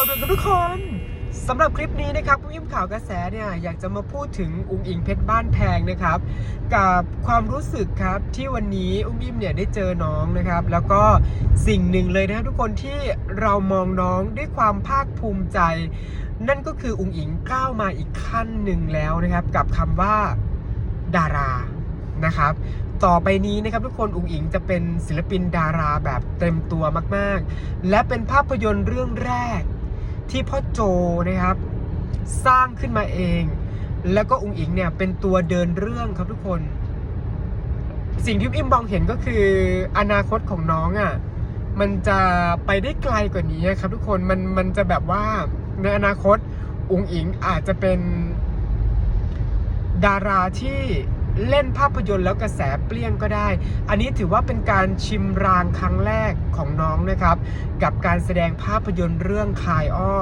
าวด่วนกับทุกคนสำหรับคลิปนี้นะครับอุ้ยิ้มข่าวกระแสเนี่ยอยากจะมาพูดถึงอุ้งอิงเพชรบ้านแพงนะครับ กับความรู้สึกครับที่วันนี้อุ้มยิ้มเนี่ยได้เจอน้องนะครับ แล้วก็สิ่งหนึ่งเลยนะทุกคนที่เรามองน้องด้วยความภาคภูมิใจ นั่นก็คืออุ้งอิงก้าวมาอีกขั้นหนึ่งแล้วนะครับ กับคำว่าดารานะครับต่อไปนี้นะครับทุกคนอุ๋งอิงจะเป็นศิลปินดาราแบบเต็มตัวมาก ๆ และเป็นภาพยนตร์เรื่องแรก ที่พ่อโจนะครับ สร้างขึ้นมาเอง แล้วก็อุ๋งอิงเนี่ยเป็นตัวเดินเรื่องครับทุกคน สิ่งที่อิมมองเห็นก็คืออนาคตของน้องอะ่ะมันจะไปได้ไกลกว่านี้ครับทุกคนมันมันจะแบบว่าในอนาคตอุ๋งอิงอาจจะเป็นดาราที่ เล่นภาพยนตร์แล้วกระแสเปรี้ยงก็ได้ อันนี้ถือว่าเป็นการชิมรางครั้งแรกของน้องนะครับ กับการแสดงภาพยนตร์เรื่องคายอ้อ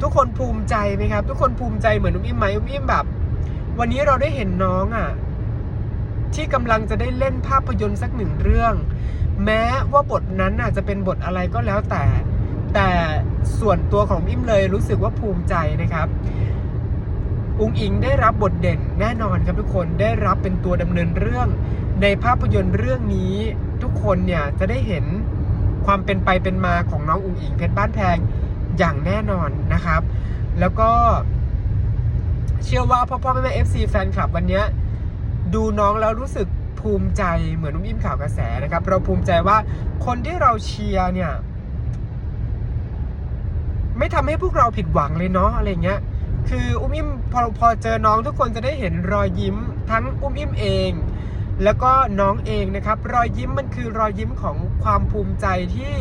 ทุกคนภูมิใจไหมครับ ทุกคนภูมิใจเหมือนอุ้มอิ่มไหมอุ้มอิ่มแบบ วันนี้เราได้เห็นน้องอะที่กำลังจะได้เล่นภาพยนตร์สักหนึ่งเรื่อง แม้ว่าบทนั้นน่ะจะเป็นบทอะไรก็แล้วแต่ แต่ส่วนตัวของอิ่มเลยรู้สึกว่าภูมิใจนะครับ อุงอิงได้รับบทเด่นแน่นอนครับทุกคนได้รับเป็นตัวดำเนินเรื่อง ในภาพยนตร์เรื่องนี้ทุกคนเนี่ยจะได้เห็นความเป็นไปเป็นมาของน้องอุงอิงเพชรบ้านแพงอย่างแน่นอนนะครับ แล้วก็เชื่อว่าพ่อพ่อแม่แม่เอฟซีแฟนคลับวันนี้ดูน้องแล้วรู้สึกภูมิใจเหมือนนุ่มอิ่มข่าวกระแสนะครับ เราภูมิใจว่าคนที่เราเชียร์เนี่ย ไม่ทำให้พวกเราผิดหวังเลยเนาะอะไรเงี้ย คืออุ้มอิ่มพอพอเจอน้องทุกคนจะได้เห็นรอยยิ้มทั้งอุ้มอิ่มเอง แล้วก็น้องเองนะครับ รอยยิ้มมันคือรอยยิ้มของความภูมิใจที่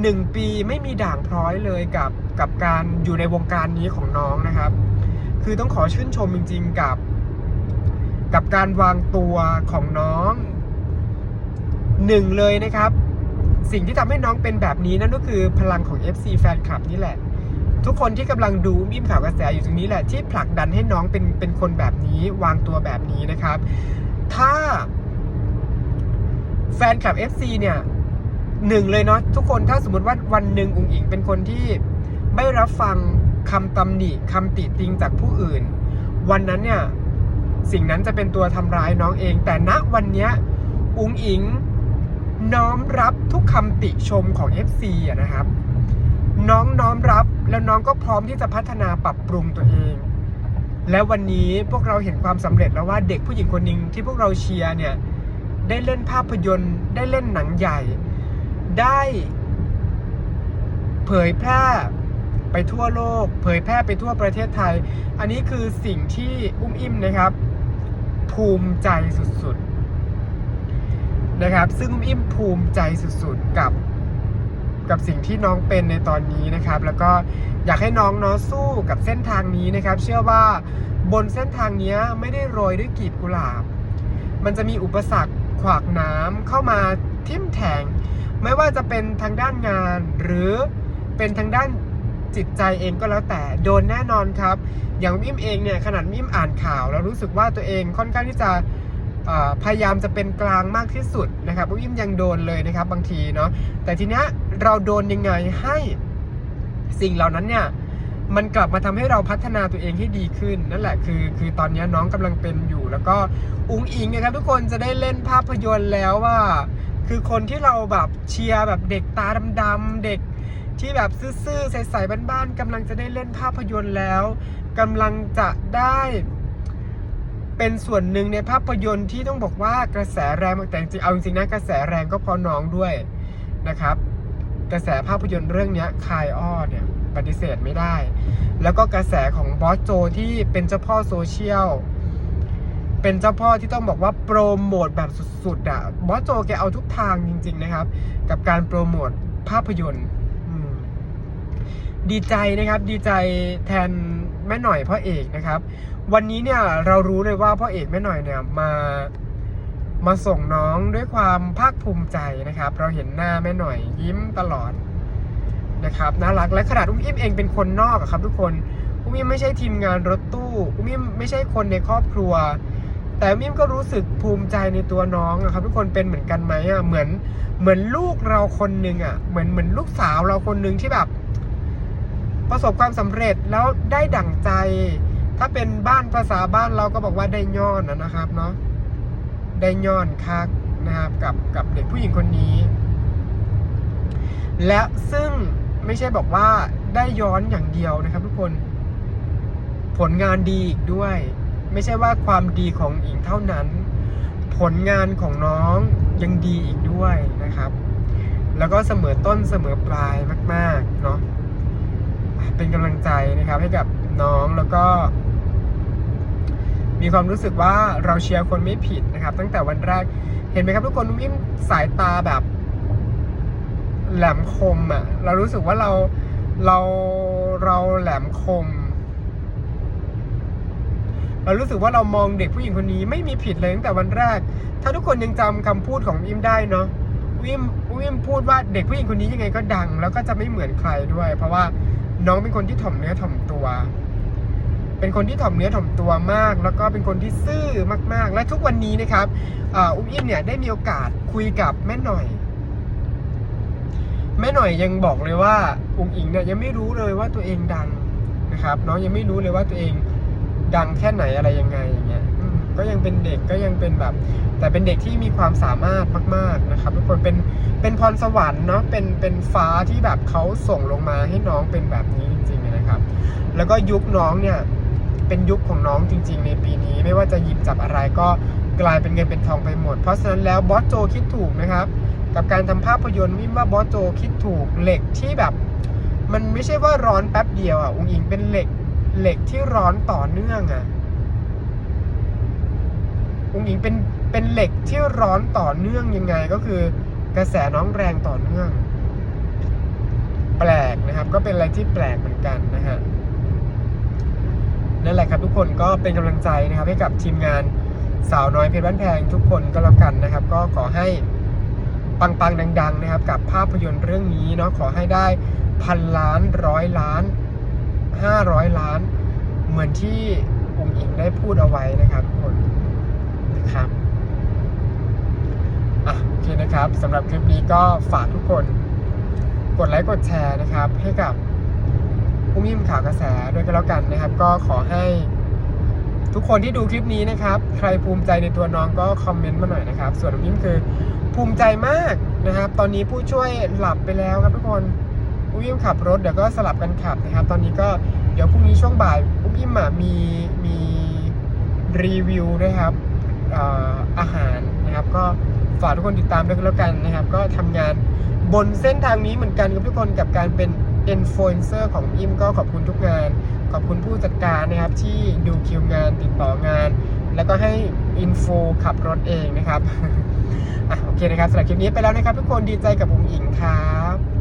หนึ่งปีไม่มีด่างพร้อยเลยกับกับการอยู่ในวงการนี้ของน้องนะครับ คือต้องขอชื่นชมจริง ๆ กับ กับการวางตัวของน้องหนึ่งเลยนะครับ สิ่งที่ทำให้น้องเป็นแบบนี้นั่นก็คือพลังของ FC แฟนคลับนี่แหละ ทุกคนที่กำลังดูมิมข่าวกระแสอยู่ตรงนี้แหละที่ผลักดันให้น้องเป็นเป็นคนแบบนี้วางตัวแบบนี้นะครับ ถ้า แฟนคลับ FC เนี่ยหนึ่งเลยเนาะทุกคนถ้าสมมติว่าวันหนึ่งอุ๋งอิงเป็นคนที่ไม่รับฟังคำตำหนิคำติติงจากผู้อื่น วันนั้นเนี่ยสิ่งนั้นจะเป็นตัวทำร้ายน้องเอง แต่ณวันเนี้ยอุ๋งอิงน้อมรับทุกคำติชมของ FC อะนะครับ น้องน้อมรับแล้วน้องก็พร้อมที่จะพัฒนาปรับปรุงตัวเอง และวันนี้พวกเราเห็นความสำเร็จแล้วว่าเด็กผู้หญิงคนหนึ่งที่พวกเราเชียร์เนี่ยได้เล่นภาพยนตร์ ได้เล่นหนังใหญ่ ได้เผยแพร่ไปทั่วโลก เผยแพร่ไปทั่วประเทศไทย อันนี้คือสิ่งที่อุ้มอิ่มนะครับ ภูมิใจสุดๆนะครับ ซึ่งอุ้มอิ่มภูมิใจสุดๆกับ กับสิ่งที่น้องเป็นในตอนนี้นะครับ แล้วก็อยากให้น้องเนาะสู้กับเส้นทางนี้นะครับ เชื่อว่าบนเส้นทางนี้ไม่ได้โรยด้วยกีบกุหลาบ มันจะมีอุปสรรคขวากหน้ำเข้ามาทิ่มแทง ไม่ว่าจะเป็นทางด้านงาน หรือเป็นทางด้านจิตใจเองก็แล้วแต่โดนแน่นอนครับ อย่างมิมเองเนี่ยขนาดมิมอ่านข่าว แล้วรู้สึกว่าตัวเองค่อนข้างที่จะ พยายามจะเป็นกลางมากที่สุดนะครับมิมยังโดนเลยนะครับบางทีเนาะแต่ทีเนี้ยเราโดนยังไงให้สิ่งเหล่านั้นเนี่ยมันกลับมาทำให้เราพัฒนาตัวเองให้ดีขึ้น นั่นแหละคือ คือตอนนี้น้องกำลังเป็นอยู่ แล้วก็อุ๋งอิงนะครับทุกคนจะได้เล่นภาพยนตร์แล้วว่า คือคนที่เราแบบเชียร์แบบเด็กตาดำๆเด็กที่แบบซื่อๆใสๆบ้านๆกำลังจะได้เล่นภาพยนตร์แล้วกำลังจะได้ เป็นส่วนหนึ่งในภาพยนตร์ที่ต้องบอกว่ากระแสแรงแต่จริงๆเอาจริงนะกระแสแรงก็เพราะน้องด้วยนะครับ กระแสภาพยนตร์เรื่องนี้คายอ้อเนี่ยปฏิเสธไม่ได้ แล้วก็กระแสของบอสโจที่เป็นเจ้าพ่อโซเชียลเป็นเจ้าพ่อที่ต้องบอกว่าโปรโมทแบบสุดๆอะบอสโจแกเอาทุกทางจริง ๆนะครับ กับการโปรโมทภาพยนตร์ดีใจนะครับดีใจแทนแม่หน่อยพ่อเอกนะครับ วันนี้เนี่ยเรารู้เลยว่าพ่อเอกแม่หน่อยเนี่ยมามาส่งน้องด้วยความภาคภูมิใจนะครับ เราเห็นหน้าแม่หน่อยยิ้มตลอดนะครับน่ารักและขนาดอุ้มอิ่มเองเป็นคนนอกครับ ทุกคนอุ้มอิ่มไม่ใช่ทีมงานรถตู้อุ้มอิ่มไม่ใช่คนในครอบครัว แต่อุ้มอิ่มก็รู้สึกภูมิใจในตัวน้องครับ ทุกคนเป็นเหมือนกันไหมอะเหมือนเหมือนลูกเราคนหนึ่งอะเหมือนเหมือนลูกสาวเราคนหนึ่งที่แบบ ประสบความสำเร็จแล้วได้ดั่งใจ ถ้าเป็นบ้านภาษาบ้านเราก็บอกว่าได้ย้อนนะครับเนาะได้ย้อนคักนะครับกับกับเด็กผู้หญิงคนนี้ และซึ่งไม่ใช่บอกว่าได้ย้อนอย่างเดียวนะครับ ทุกคนผลงานดีอีกด้วย ไม่ใช่ว่าความดีของอิงเท่านั้น ผลงานของน้องยังดีอีกด้วยนะครับ แล้วก็เสมอต้นเสมอปลายมาก ๆ เนาะเป็นกำลังใจนะครับให้กับน้องแล้วก็ มีความรู้สึกว่าเราเชียร์คนไม่ผิดนะครับ ตั้งแต่วันแรกเห็นไหมครับทุกคนนุ่มอิ่มสายตาแบบแหลมคมอะ่ะเรารู้สึกว่าเราเราเราแหลมคม เรารู้สึกว่าเรามองเด็กผู้หญิงคนนี้ไม่มีผิดเลยตั้งแต่วันแรก ถ้าทุกคนยังจำคำพูดของอิมได้เนาะวิมวิมพูดว่าเด็กผู้หญิงคนนี้ยังไงก็ดัง แล้วก็จะไม่เหมือนใครด้วย เพราะว่าน้องเป็นคนที่ถ่อมเนื้อถ่อมตัว เป็นคนที่ถ่อมเนื้อถ่อมตัวมาก แล้วก็เป็นคนที่ซื่อมาก ๆ และทุกวันนี้นะครับอุ้มอิมเนี่ยได้มีโอกาสคุยกับแม่หน่อย แม่หน่อยยังบอกเลยว่าอุ๋งอิงเนี่ยยังไม่รู้เลยว่าตัวเองดังนะครับน้องยังไม่รู้เลยว่าตัวเองดังแค่ไหนอะไรยังไงอย่างเงี้ยก็ยังเป็นเด็กก็ยังเป็นแบบ แต่เป็นเด็กที่มีความสามารถมาก ๆนะครับทุกคนเป็นเป็นพรสวรรค์เนาะเป็นเป็นฟ้าที่แบบเขาส่งลงมาให้น้องเป็นแบบนี้จริงๆนะครับ แล้วก็ยุคน้องเนี่ย เป็นยุคของน้องจริง ๆ ในปีนี้ ไม่ว่าจะหยิบจับอะไรก็กลายเป็นเงินเป็นทองไปหมด เพราะฉะนั้นแล้วบอสโจคิดถูกนะครับ กับการทำภาพยนตร์วิมว่าบอสโจคิดถูกเหล็กที่แบบ มันไม่ใช่ว่าร้อนแป๊บเดียวอะองอิงเป็นเหล็กเหล็กที่ร้อนต่อเนื่องอะองอิงเป็นเป็นเหล็กที่ร้อนต่อเนื่องยังไงก็คือกระแสน้องแรงต่อเนื่อง แปลกนะครับ ก็เป็นอะไรที่แปลกเหมือนกันนะฮะ นั่นแหละครับทุกคนก็เป็นกำลังใจนะครับให้กับทีมงานสาวน้อยเพชรบ้านแพงทุกคนก็แล้วกันนะครับ ก็ขอให้ปังๆดัง ๆ นะครับ กับภาพยนตร์เรื่องนี้เนาะขอให้ได้พันล้านร้อยล้านห้าร้อยล้าน เหมือนที่องค์อิงได้พูดเอาไว้นะครับทุกคนนะครับอะโอเคนะครับสำหรับคลิปนี้ก็ฝากทุกคน กดไลค์กดแชร์นะครับ ให้กับ อุ้มยิ้มข่าวกระแสด้วยกันแล้วกันนะครับ ก็ขอให้ทุกคนที่ดูคลิปนี้นะครับ ใครภูมิใจในตัวน้องก็คอมเมนต์มาหน่อยนะครับ ส่วนอุ้มยิ้มคือภูมิใจมากนะครับ ตอนนี้ผู้ช่วยหลับไปแล้วครับทุกคนอุ้มยิ้มขับรถเดี๋ยวก็สลับกันขับนะครับ ตอนนี้ก็เดี๋ยวพรุ่งนี้ช่วงบ่ายอุ้มยิ้มมีมีรีวิวด้วยครับอาหารนะครับก็ฝากทุกคนติดตามด้วยกันแล้วกันนะครับ ก็ทำงานบนเส้นทางนี้เหมือนกันกับทุกคนกับการเป็น อินฟลูเอนเซอร์ของอิมก็ขอบคุณทุกงาน ขอบคุณผู้จัดการนะครับที่ดูคิวงานติดต่องาน แล้วก็ให้อินโฟขับรถเองนะครับ อะโอเคนะครับสำหรับคลิปนี้ไปแล้วนะครับ ทุกคนดีใจกับผมอิงครับ